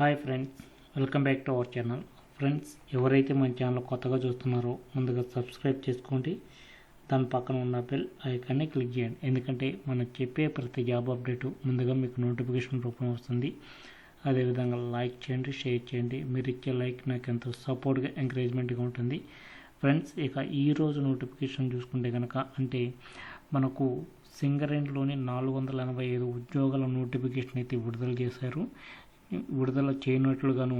Hi friends welcome back to our channel. Friends ఎవరైతే మన channel కొత్తగా చూస్తున్నారో ముందుగా సబ్స్క్రైబ్ చేసుకోండి. దాని పక్కన ఉన్న బెల్ ఐకాన్ని క్లిక్ చేయండి. ఎందుకంటే మనం చెప్పే ప్రతి జాబ్ అప్డేటు ముందుగా మీకు నోటిఫికేషన్ రూపంలో వస్తుంది. అదేవిధంగా లైక్ చేయండి షేర్ చేయండి. మీరు ఇచ్చే లైక్ నాకు ఎంతో సపోర్ట్గా ఎంకరేజ్మెంట్గా ఉంటుంది. ఫ్రెండ్స్ ఇక ఈరోజు నోటిఫికేషన్ చూసుకుంటే కనుక అంటే మనకు సింగరేణిలోని నాలుగు వందల ఎనభై ఐదు ఉద్యోగాల నోటిఫికేషన్ అయితే విడుదల చేశారు. విడుదల చేయనట్లుగాను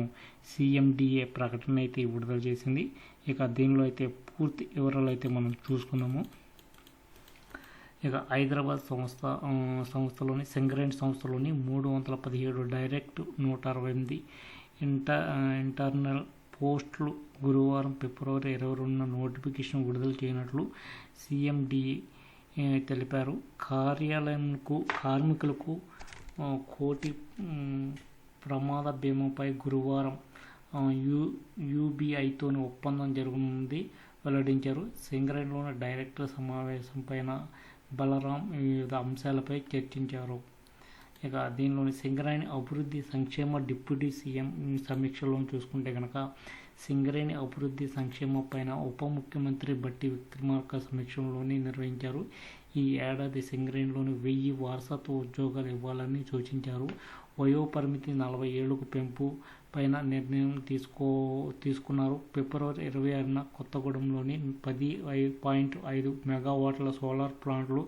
సిఎండిఏ ప్రకటన అయితే విడుదల చేసింది. ఇక దీనిలో అయితే పూర్తి వివరాలు అయితే మనం చూసుకున్నాము ఇక హైదరాబాద్ సంస్థ సంస్థలోని సింగరేణి సంస్థలోని మూడు వందల పదిహేడు డైరెక్ట్ నూట అరవై ఎనిమిది ఇంటర్ ఇంటర్నల్ పోస్టులు గురువారం ఫిబ్రవరి ఇరవై రెండున నోటిఫికేషన్ విడుదల చేయనట్లు సిఎండిఏ తెలిపారు. కార్యాలయంకు కార్మికులకు కోటి ప్రమాద బీమాపై గురువారం యూ యూబీఐతోని యూబీఐతో ఒప్పందం జరుగుతుంది వెల్లడించారు. సింగరేణిలోని డైరెక్టర్ సమావేశం పైన బలరాం వివిధ అంశాలపై చర్చించారు. ఇక దీనిలోని సింగరేణి అభివృద్ధి సంక్షేమ డిప్యూటీ సీఎం సమీక్షలో చూసుకుంటే కనుక సింగరేణి అభివృద్ధి సంక్షేమ పైన ఉప ముఖ్యమంత్రి బట్టి విక్రమార్క సమీక్షలోని నిర్వహించారు. ఈ ఏడాది సింగరేణిలోని వెయ్యి వారసత్వ ఉద్యోగాలు ఇవ్వాలని సూచించారు. వయో పరిమితి నలభై ఏళ్ళకు పెంపు పైన నిర్ణయం తీసుకో తీసుకున్నారు. ఫిబ్రవరి ఇరవై ఆరున కొత్తగూడెంలోని పది ఐ- పాయింట్ ఐదు మెగావాట్ల సోలార్ ప్లాంట్లు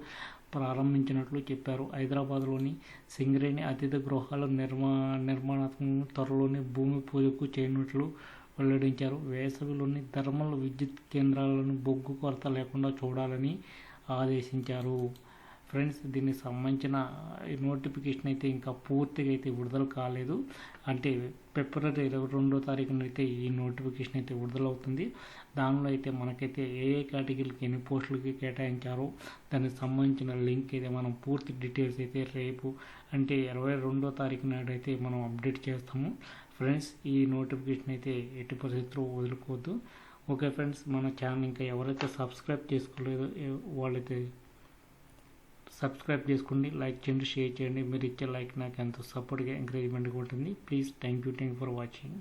ప్రారంభించినట్లు చెప్పారు. హైదరాబాద్లోని సింగరేణి అతిథి గృహాల నిర్మా నిర్మాణాత్మకం త్వరలోనే భూమి పూజకు చేయనున్నట్లు వెల్లడించారు. వేసవిలోని థర్మల్ విద్యుత్ కేంద్రాలను బొగ్గు కొరత లేకుండా చూడాలని ఆదేశించారు. ఫ్రెండ్స్ దీనికి సంబంధించిన నోటిఫికేషన్ అయితే ఇంకా పూర్తిగా అయితే విడుదల కాలేదు. అంటే ఫిబ్రవరి ఇరవై రెండో తారీఖున అయితే ఈ నోటిఫికేషన్ అయితే విడుదలవుతుంది దానిలో అయితే మనకైతే ఏ ఏ కేటగిరీకి ఎన్ని పోస్టులకి కేటాయించారో దానికి సంబంధించిన లింక్ అయితే మనం పూర్తి డీటెయిల్స్ అయితే రేపు అంటే ఇరవై రెండో తారీఖు నాడు అయితే మనం అప్డేట్ చేస్తాము. ఫ్రెండ్స్ ఈ నోటిఫికేషన్ అయితే ఎట్టి పరిస్థితుల్లో వదులుకోవద్దు. ఓకే ఫ్రెండ్స్ మన ఛానల్ ఇంకా ఎవరైతే సబ్స్క్రైబ్ చేసుకోలేదో వాళ్ళైతే సబ్స్క్రైబ్ చేసుకోండి లైక్ చేయండి షేర్ చేయండి. మీరు ఇచ్చే లైక్ నాకు ఎంతో సపోర్ట్గా ఎంకరేజ్మెంట్గా ఉంటుంది. Please thank you thank for watching.